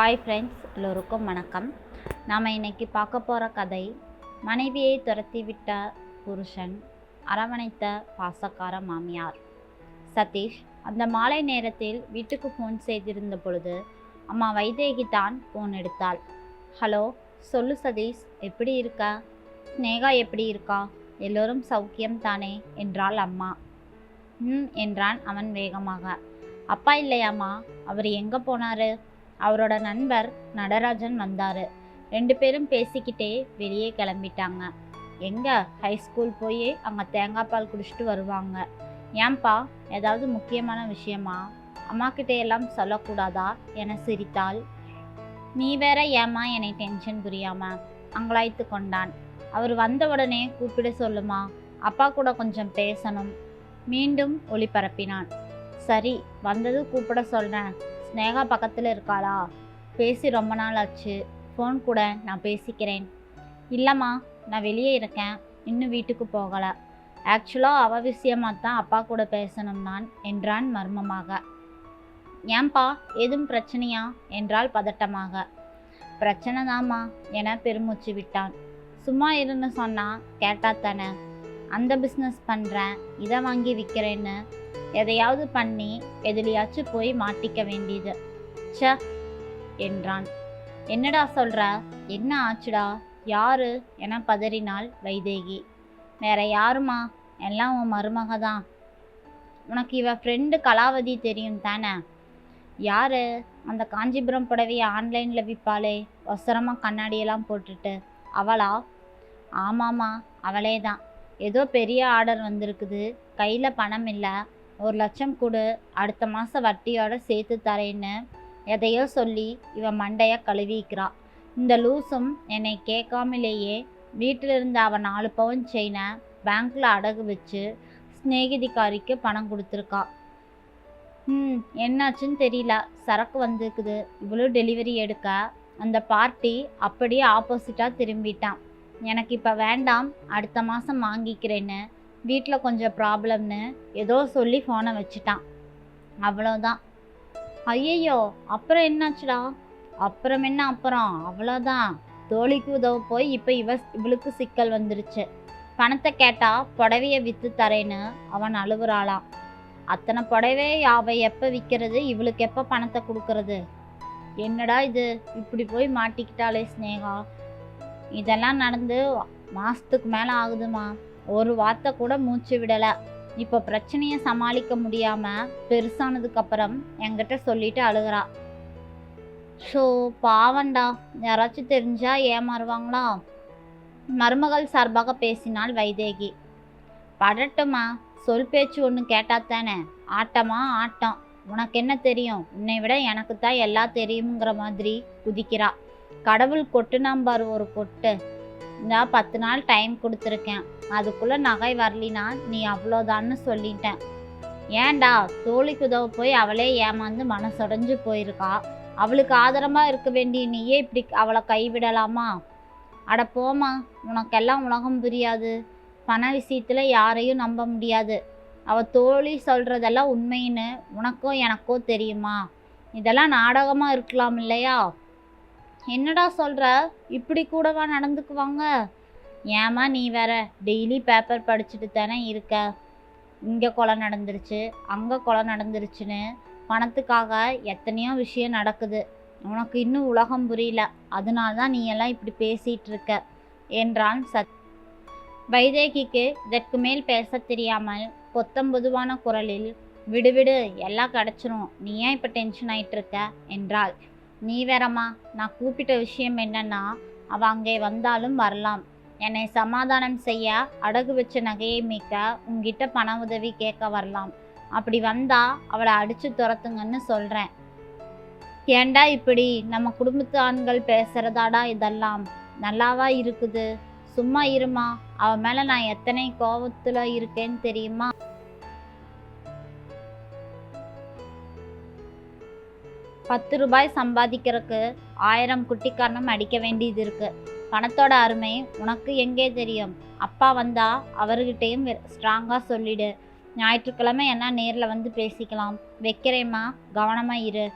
Hi friends எல்லோருக்கும் வணக்கம். நாம் இன்னைக்கு பார்க்க போகிற கதை மனைவியை துரத்திவிட்ட புருஷன் அரவணைத்த பாசக்கார மாமியார். சதீஷ் அந்த மாலை நேரத்தில் வீட்டுக்கு ஃபோன் செய்திருந்த பொழுது அம்மா வைதேகி தான் ஃபோன் எடுத்தாள். ஹலோ சொல்லு சதீஷ் எப்படி இருக்க? ஸ்னேகா எப்படி இருக்கா? எல்லோரும் சௌக்கியம் தானே? என்றாள் அம்மா. ம் என்றான் அவன் வேகமாக. அப்பா இல்லையாம்மா? அவர் எங்கே போனாரு? அவரோட நண்பர் நடராஜன் வந்தார். ரெண்டு பேரும் பேசிக்கிட்டே வெளியே கிளம்பிட்டாங்க. எங்கே? ஹை ஸ்கூல் போய் அங்கே தேங்காய் பால் குடிச்சிட்டு வருவாங்க. ஏன்பா ஏதாவது முக்கியமான விஷயமா? அம்மா எல்லாம் சொல்லக்கூடாதா? என சிரித்தாள். நீ வேற ஏம்மா என்னை டென்ஷன் புரியாம? அங்கலாய்த்து கொண்டான். அவர் வந்த உடனே கூப்பிட சொல்லுமா? அப்பா கூட கொஞ்சம் பேசணும். மீண்டும் ஒளிபரப்பினான். சரி வந்தது கூப்பிட சொல்கிறேன் ஸ்னேகா பக்கத்தில் இருக்காளா? பேசி ரொம்ப நாள் ஆச்சு. ஃபோன் கூட நான் பேசிக்கிறேன். இல்லைம்மா நான் வெளியே இருக்கேன். இன்னும் வீட்டுக்கு போகலை. ஆக்சுவலாக அவ விஷயமாக தான் அப்பா கூட பேசணும் நான் என்றான் மர்மமாக. ஏன்பா எதுவும் பிரச்சனையா? என்றால் பதட்டமாக. பிரச்சனை தாம்மா என பெருமூச்சு விட்டான். சும்மா இருன்னு சொன்னால் கேட்டா தானே. அந்த பிஸ்னஸ் பண்ணுறேன் இதை வாங்கி விற்கிறேன்னு எதையாவது பண்ணி எதுலையாச்சும் போய் மாட்டிக்க வேண்டியது. ச்ச என்றான். என்னடா சொல்கிற என்ன ஆச்சுடா? யாரு? என பதறினாள் வைதேகி. வேற யாருமா? எல்லாம் உன் மருமக தான். உனக்கு இவ ஃப்ரெண்டு கலாவதி தெரியும் தானே? யாரு? அந்த காஞ்சிபுரம் புடவையை ஆன்லைனில் விற்பாளே ஒசரமாக கண்ணாடியெல்லாம் போட்டுட்டு. அவளா? ஆமாம்மா அவளே தான். ஏதோ பெரிய ஆர்டர் வந்திருக்குது. கையில் பணம் இல்லை. ஒரு லட்சம் கொடு அடுத்த மாதம் வட்டியோட சேர்த்து தரேன்னு எதையோ சொல்லி இவன் மண்டையாக கழுவிக்கிறா. இந்த லூசும் என்னை கேட்காமலேயே வீட்டில் இருந்த அவன் நாலு பவுன் செயினை பேங்க்கில் அடகு வச்சு ஸ்நேகிதிகாரிக்கு பணம் கொடுத்துருக்கா. ம் என்னாச்சுன்னு தெரியல. சரக்கு வந்துருக்குது. இவ்வளோ டெலிவரி எடுக்க. அந்த பார்ட்டி அப்படியே ஆப்போசிட்டாக திரும்பிட்டான். எனக்கு இப்போ வேண்டாம். அடுத்த மாதம் வாங்கிக்கிறேன்னு வீட்டில் கொஞ்சம் ப்ராப்ளம்னு ஏதோ சொல்லி ஃபோனை வச்சுட்டான். அவ்வளோதான் ஐயையோ அப்புறம் என்னாச்சுடா? அப்புறம் என்ன அப்புறம்? அவ்வளோதான் தோழிக்கு உதவ போய் இப்போ இவ இவளுக்கு சிக்கல் வந்துருச்சு. பணத்தை கேட்டால் புடவைய விற்று தரேன்னு அவன் அழுகுறாளாம் அத்தனை புடவை அவ எப்போ விற்கிறது இவளுக்கு எப்போ பணத்தை கொடுக்கறது? என்னடா இது? இப்படி போய் மாட்டிக்கிட்டாளே ஸ்னேகா. இதெல்லாம் நடந்து மாதத்துக்கு மேலே ஆகுதுமா? ஒரு வார்த்தை கூட மூச்சு விடலை. இப்போ பிரச்சனையை சமாளிக்க முடியாமல் பெருசானதுக்கப்புறம் என்கிட்ட சொல்லிட்டு அழுகிறா. ஸோ பாவண்டா யாராச்சும் தெரிஞ்சா ஏமாறுவாங்களா? மருமகள் சார்பாக பேசினாள் வைதேகி. படட்டுமா? சொல் பேச்சு ஒன்று கேட்டா தானே. ஆட்டமா? ஆட்டம். உனக்கு என்ன தெரியும்? உன்னை விட எனக்கு தான் எல்லாம் தெரியுங்கிற மாதிரி குதிக்கிறா. கடவுள் கொட்டுனாம்பார் ஒரு கொட்டு இந்த பத்து நாள் டைம் கொடுத்துருக்கேன். அதுக்குள்ளே நகை வரலினா நீ அவ்வளோதான்னு சொல்லிட்டேன். ஏன்டா தோழிக்கு உதவ போய் அவளே ஏமாந்து மனசொடைஞ்சு போயிருக்கா? அவளுக்கு ஆதரமாக இருக்க வேண்டிய நீயே இப்படி அவளை கைவிடலாமா? அட போமா உனக்கெல்லாம் உலகம் புரியாது. பண விஷயத்தில் யாரையும் நம்ப முடியாது. அவள் தோழி சொல்கிறதெல்லாம் உண்மைன்னு உனக்கோ எனக்கோ தெரியுமா? இதெல்லாம் நாடகமாக இருக்கலாம் இல்லையா? என்னடா சொல்கிற இப்படி கூடவா நடந்துக்குவாங்க? ஏமா நீ வேற டெய்லி பேப்பர் படிச்சுட்டு தானே இருக்க? இங்கே கொலை நடந்துருச்சு அங்கே கொலை நடந்துருச்சுன்னு பணத்துக்காக எத்தனையோ விஷயம் நடக்குது. உனக்கு இன்னும் உலகம் புரியல அதனால தான் நீ எல்லாம் இப்படி பேசிகிட்டு இருக்க என்றான் சத். வைதேகிக்கு இதற்கு மேல் பேச தெரியாமல் பொத்தம்பொதுவான குரலில் விடுவிடு எல்லாம் கிடச்சிரும். நீ ஏன் இப்போ டென்ஷன் ஆயிட்டு இருக்க? என்றாள். நீ வேறம்மா நான் கூப்பிட்ட விஷயம் என்னன்னா அவள் அங்கே வந்தாலும் வரலாம். என்னை சமாதானம் செய்ய அடகு வச்ச நகையை மீட்க உங்ககிட்ட பண உதவி கேட்க வரலாம். அப்படி வந்தா அவளை அடிச்சு துரத்துங்கன்னு சொல்கிறேன் ஏண்டா இப்படி? நம்ம குடும்பத்து ஆண்கள் பேசுகிறதாடா இதெல்லாம். நல்லாவா இருக்குது? சும்மா இருமா. அவ மேலே நான் எத்தனை கோபத்தில் இருக்கேன்னு தெரியுமா? பத்து ரூபாய் சம்பாதிக்கிறதுக்கு ஆயிரம் குட்டிக்காரணம் அடிக்க வேண்டியது இருக்குது பணத்தோட அருமை உனக்கு எங்கே தெரியும்? அப்பா வந்தா அவர்கிட்டையும் ஸ்ட்ராங்காக சொல்லிடு. ஞாயிற்றுக்கிழமை என்ன நேரில் வந்து பேசிக்கலாம். வைக்கிறேம்மா கவனமாக இரு.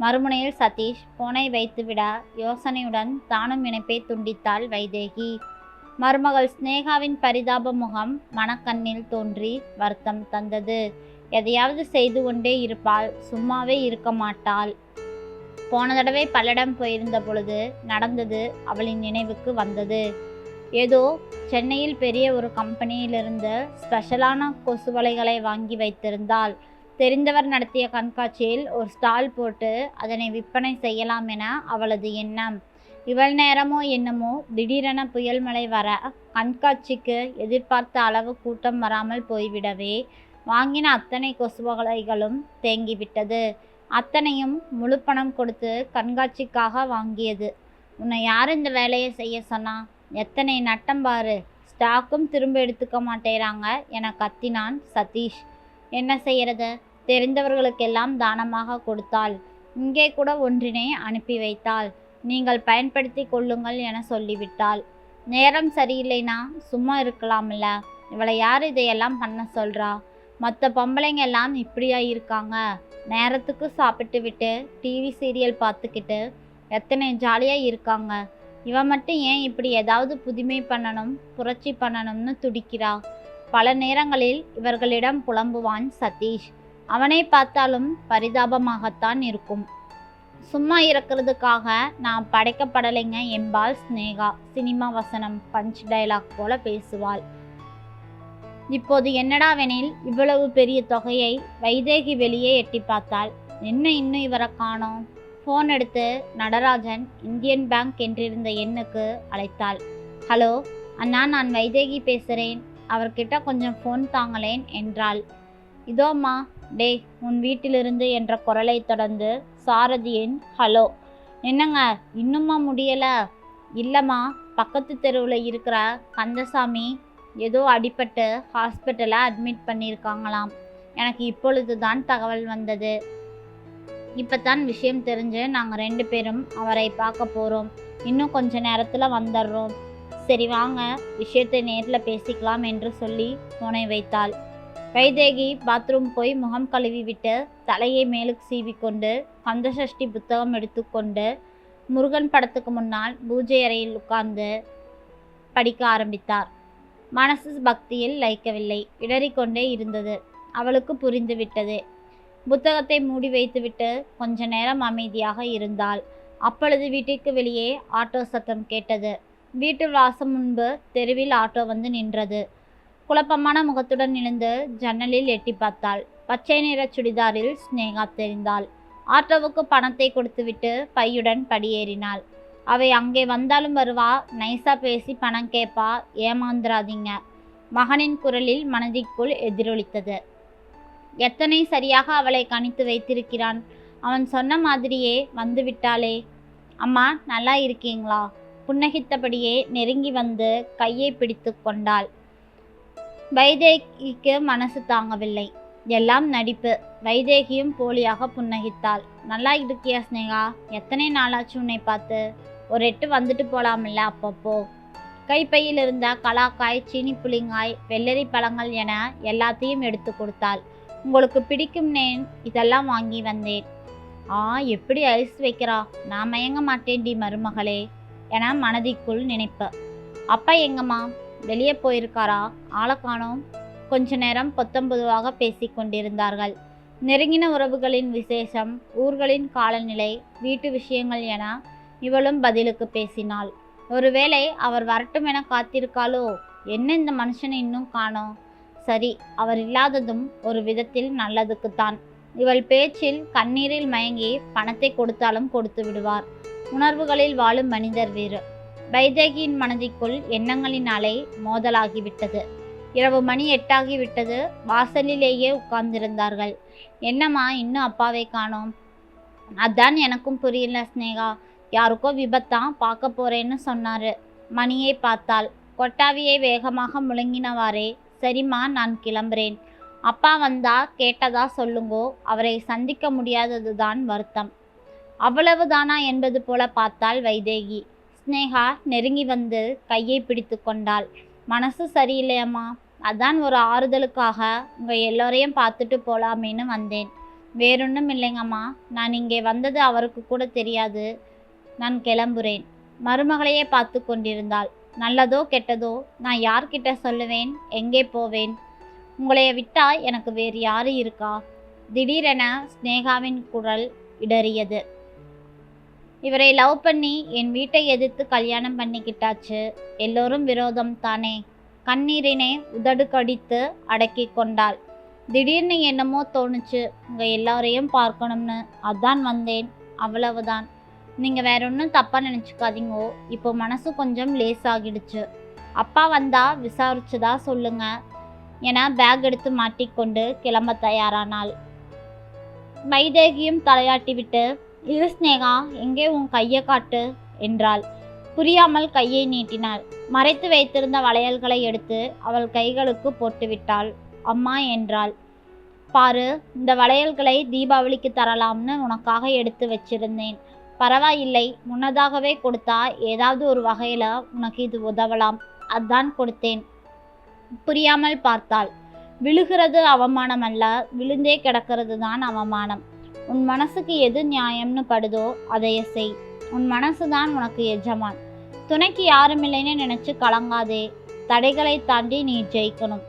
மறுமுனையில் சதீஷ் போனை வைத்துவிட யோசனையுடன் தானும் இணைப்பை துண்டித்தாள் வைதேகி. மருமகள் ஸ்னேகாவின் பரிதாப முகம் மனக்கண்ணில் தோன்றி வருத்தம் தந்தது. எதையாவது செய்து கொண்டே இருப்பாள். சும்மாவே இருக்க மாட்டாள். போன தடவை பல்லடம் போயிருந்த பொழுது நடந்தது அவளின் நினைவுக்கு வந்தது. ஏதோ சென்னையில் பெரிய ஒரு கம்பெனியிலிருந்து ஸ்பெஷலான கொசு வலைகளை வாங்கி வைத்திருந்தாள். தெரிந்தவர் நடத்திய கண்காட்சியில் ஒரு ஸ்டால் போட்டு அதனை விற்பனை செய்யலாம் என அவளது எண்ணம். இவள் நேரமோ என்னமோ திடீரென புயல் மழை வர கண்காட்சிக்கு எதிர்பார்த்த அளவு கூட்டம் வராமல் போய்விடவே வாங்கின அத்தனை கொசு வலைகளும் தேங்கிவிட்டது. அத்தனையும் முழு பணம் கொடுத்து கண்காட்சிக்காக வாங்கியது. உன்னை யார் இந்த வேலையை செய்ய சொன்னா? எத்தனை நட்டம் பாரு. ஸ்டாக்கும் திரும்ப எடுத்துக்க மாட்டேறாங்க என கத்தினான் சதீஷ். என்ன செய்யறது? தெரிந்தவர்களுக்கெல்லாம் தானமாக கொடுத்தாள். இங்கே கூட ஒன்றினை அனுப்பி வைத்தாள். நீங்கள் பயன்படுத்தி கொள்ளுங்கள் என சொல்லிவிட்டாள். நேரம் சரியில்லைனா சும்மா இருக்கலாம்ல. இவளை யார் இதையெல்லாம் பண்ண சொல்றா? மற்ற பொம்பளைங்க எல்லாம் இப்படியா இருக்காங்க. நேரத்துக்கு சாப்பிட்டு விட்டு டிவி சீரியல் பார்த்துக்கிட்டு எத்தனை ஜாலியாக இருக்காங்க. இவன் மட்டும் ஏன் இப்படி ஏதாவது புதுமை பண்ணணும் புரட்சி பண்ணணும்னு துடிக்கிறா? பல நேரங்களில் இவர்களிடம் புலம்புவான் சதீஷ். அவனை பார்த்தாலும் பரிதாபமாகத்தான் இருக்கும். சும்மா இருக்கிறதுக்காக நான் படைக்கப்படலைங்க என்பாள் ஸ்னேகா. சினிமா வசனம் பஞ்ச் டயலாக் போல பேசுவாள். இப்போது என்னடாவெனில் இவ்வளவு பெரிய தொகையை வைதேகி வெளியே எட்டி பார்த்தாள். என்ன இன்னும் இவரை காணோம்? ஃபோன் எடுத்து நடராஜன் இந்தியன் பேங்க் என்றிருந்த எண்ணுக்கு அழைத்தாள். ஹலோ அண்ணா நான் வைதேகி பேசுகிறேன் அவர்கிட்ட கொஞ்சம் ஃபோன் தாங்களேன் என்றாள். இதோம்மா டே உன் வீட்டிலிருந்து என்ற குரலை தொடர்ந்து சாரதியின் ஹலோ என்னங்க இன்னுமா முடியல? இல்லைம்மா பக்கத்து தெருவில் இருக்கிற கந்தசாமி ஏதோ அடிபட்டு ஹாஸ்பிட்டலில் அட்மிட் பண்ணியிருக்காங்களாம். எனக்கு இப்பொழுது தான் தகவல் வந்தது. இப்போ தான் விஷயம் தெரிஞ்சு நாங்கள் ரெண்டு பேரும் அவரை பார்க்க போகிறோம் இன்னும் கொஞ்ச நேரத்தில் வந்துடுறோம். சரி வாங்க விஷயத்தை நேரில் பேசிக்கலாம் என்று சொல்லி போனை வைத்தாள். வைதேகி பாத்ரூம் போய் முகம் கழுவி விட்டு தலையை மேலுக்கு சீவிக்கொண்டு கந்தசஷ்டி புத்தகம் எடுத்துக்கொண்டு முருகன் படத்துக்கு முன்னால் பூஜை அறையில் உட்கார்ந்து படிக்க ஆரம்பித்தார். மனசு பக்தியில் லயிக்கவில்லை. இடறிக்கொண்டே இருந்தது. அவளுக்கு புரிந்துவிட்டது. புத்தகத்தை மூடி வைத்துவிட்டு கொஞ்ச நேரம் அமைதியாக இருந்தாள். அப்பொழுது வீட்டிற்கு வெளியே ஆட்டோ சத்தம் கேட்டது. வீட்டு வாசம் முன்பு தெருவில் ஆட்டோ வந்து நின்றது. குழப்பமான முகத்துடன் எழுந்து ஜன்னலில் எட்டி பார்த்தாள். பச்சை நிற சுடிதாரில் ஸ்னேகா தெரிந்தாள். ஆட்டோவுக்கு பணத்தை கொடுத்துவிட்டு பையுடன் படியேறினாள். அவை அங்கே வந்தாலும் வருவா நைஸாக பேசி பணம் கேட்பா ஏமாந்துராதீங்க. மகனின் குரலில் மனதிற்குள் எதிரொலித்தது. எத்தனை சரியாக அவளை கணித்து வைத்திருக்கிறான்? அவன் சொன்ன மாதிரியே வந்து விட்டாளே அம்மா நல்லா இருக்கீங்களா? புன்னகித்தபடியே நெருங்கி வந்து கையை பிடித்து கொண்டாள். வைதேகிக்கு மனசு தாங்கவில்லை. எல்லாம் நடிப்பு. வைதேகியும் போலியாக புன்னகித்தாள். நல்லா இருக்கியா ஸ்னேகா எத்தனை நாளாச்சு உன்னை பார்த்து? ஒரு எட்டு வந்துட்டு போலாம்ல அப்பப்போ. கைப்பையில் இருந்த கலாக்காய் சீனி புளிங்காய் வெள்ளரி பழங்கள் என எல்லாத்தையும் எடுத்து கொடுத்தாள். உங்களுக்கு பிடிக்கும் நேன் இதெல்லாம் வாங்கி வந்தேன். ஆ எப்படி ஐஸ் வைக்கிறா? நான் மயங்க மாட்டேன்டி மருமகளே என மனதிற்குள் நினைப்ப. அப்பா எங்கம்மா? வெளியே போயிருக்காரா? ஆளை காணோம். கொஞ்ச நேரம் பொத்தம்பொதுவாக பேசி கொண்டிருந்தார்கள். நெருங்கின உறவுகளின் விசேஷம் ஊர்களின் காலநிலை வீட்டு விஷயங்கள் என இவளும் பதிலுக்கு பேசினாள். ஒருவேளை அவர் வரட்டும் என காத்திருக்காளோ? என்ன இந்த மனுஷனை இன்னும் காணோம்? சரி அவர் இல்லாததும் ஒரு விதத்தில் நல்லதுக்குத்தான். இவள் பேச்சில் கண்ணீரில் மயங்கி பணத்தை கொடுத்தாலும் கொடுத்து விடுவார். உணர்வுகளில் வாழும் மனிதர் வேறு. வைதேகியின் மனதிற்குள் எண்ணங்களின் அலை மோதலாகிவிட்டது. இரவு மணி எட்டாகிவிட்டது. வாசலிலேயே உட்கார்ந்திருந்தார்கள். என்னம்மா இன்னும் அப்பாவை காணோம்? அதான் எனக்கும் புரியல ஸ்னேகா யாருக்கோ விபத்தான் பார்க்க போறேன்னு சொன்னாரு. மணியை பார்த்தாள். கொட்டாவியை வேகமாக முழங்கினவாறே சரிம்மா நான் கிளம்புறேன். அப்பா வந்தா கேட்டதா சொல்லுங்கோ அவரை சந்திக்க முடியாதது தான் வருத்தம். அவ்வளவுதானா என்பது போல பார்த்தாள் வைதேகி. ஸ்னேகா நெருங்கி வந்து கையை பிடித்து கொண்டாள். மனசு சரியில்லையம்மா அதான் ஒரு ஆறுதலுக்காக உங்கள் எல்லோரையும் பார்த்துட்டு போலாமேன்னு வந்தேன். வேறொன்றும் இல்லைங்கம்மா நான் இங்கே வந்தது அவருக்கு கூட தெரியாது. நான் கிளம்புறேன். மருமகளையே பார்த்து கொண்டிருந்தாள். நல்லதோ கெட்டதோ நான் யார்கிட்ட சொல்லுவேன்? எங்கே போவேன்? உங்களைய விட்டா எனக்கு வேறு யாரு இருக்கா? திடீரென ஸ்னேகாவின் குரல் இடறியது. இவரை லவ் பண்ணி என் வீட்டை எதிர்த்து கல்யாணம் பண்ணிக்கிட்டாச்சு. எல்லோரும் விரோதம் தானே? கண்ணீரினை உதடு கடித்து அடக்கி கொண்டாள். திடீர்னு என்னமோ தோணுச்சு. உங்கள் எல்லாரையும் பார்க்கணும்னு. அதான் வந்தேன். அவ்வளவுதான். நீங்கள் வேற ஒன்றும் தப்பாக நினச்சிக்காதீங்கோ. இப்போ மனசு கொஞ்சம் லேசாகிடுச்சு அப்பா வந்தால் விசாரிச்சுதா சொல்லுங்க. என பேக் எடுத்து மாட்டிக்கொண்டு கிளம்ப தயாரானாள் வைதேகியும் தலையாட்டிவிட்டு இரு ஸ்னேகா எங்கே உன் கையை காட்டு? என்றாள். புரியாமல் கையை நீட்டினாள். மறைத்து வைத்திருந்த வளையல்களை எடுத்து அவள் கைகளுக்கு போட்டுவிட்டாள் அம்மா என்றாள். பாரு இந்த வளையல்களை தீபாவளிக்கு தரலாம்னு உனக்காக எடுத்து வச்சிருந்தேன். பரவாயில்லை முன்னதாகவே கொடுத்தா ஏதாவது ஒரு வகையில் உனக்கு இது உதவலாம். அதான் கொடுத்தேன். புரியாமல் பார்த்தாள். விழுகிறது அவமானம் அல்ல விழுந்தே கிடக்கிறது தான் அவமானம். உன் மனசுக்கு எது நியாயம்னு படுதோ அதைய செய். உன் மனசு தான் உனக்கு எஜமான். துணைக்கு யாரும் இல்லைன்னு நினச்சி கலங்காதே. தடைகளை தாண்டி நீ ஜெயிக்கணும்.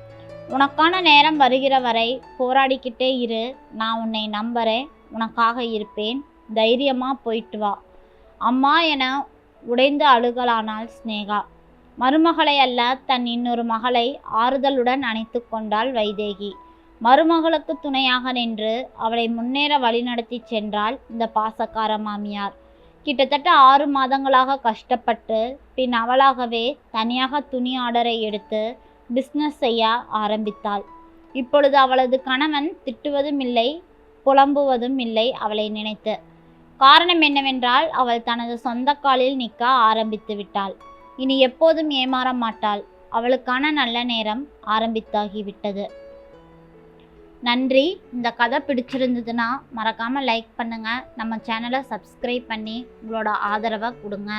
உனக்கான நேரம் வருகிற வரை போராடிக்கிட்டே இரு. நான் உன்னை நம்புறேன். உனக்காக இருப்பேன். தைரியமாக போயிட்டு வா. அம்மா என உடைந்து அழுகலானாள் ஸ்னேகா மருமகளை அல்ல தன் இன்னொரு மகளை ஆறுதலுடன் அணைத்து கொண்டாள் வைதேகி. மருமகளுக்கு துணையாக நின்று அவளை முன்னேற வழிநடத்தி சென்றாள் இந்த பாசக்கார மாமியார். கிட்டத்தட்ட ஆறு மாதங்களாக கஷ்டப்பட்டு பின் அவளாகவே தனியாக துணி ஆர்டரை எடுத்து பிஸ்னஸ் செய்ய ஆரம்பித்தாள். இப்பொழுது அவளது கணவன் திட்டுவதும் இல்லை புலம்புவதும் இல்லை அவளை நினைத்து. காரணம் என்னவென்றால் அவள் தனது சொந்த காலில் நிற்க ஆரம்பித்து விட்டாள். இனி எப்போதும் ஏமாற மாட்டாள். அவளுக்கான நல்ல நேரம் ஆரம்பித்தாகிவிட்டது நன்றி. இந்த கதை பிடிச்சிருந்ததுன்னா மறக்காமல் லைக் பண்ணுங்கள் நம்ம சேனலை சப்ஸ்கிரைப் பண்ணி உங்களோட ஆதரவை கொடுங்க.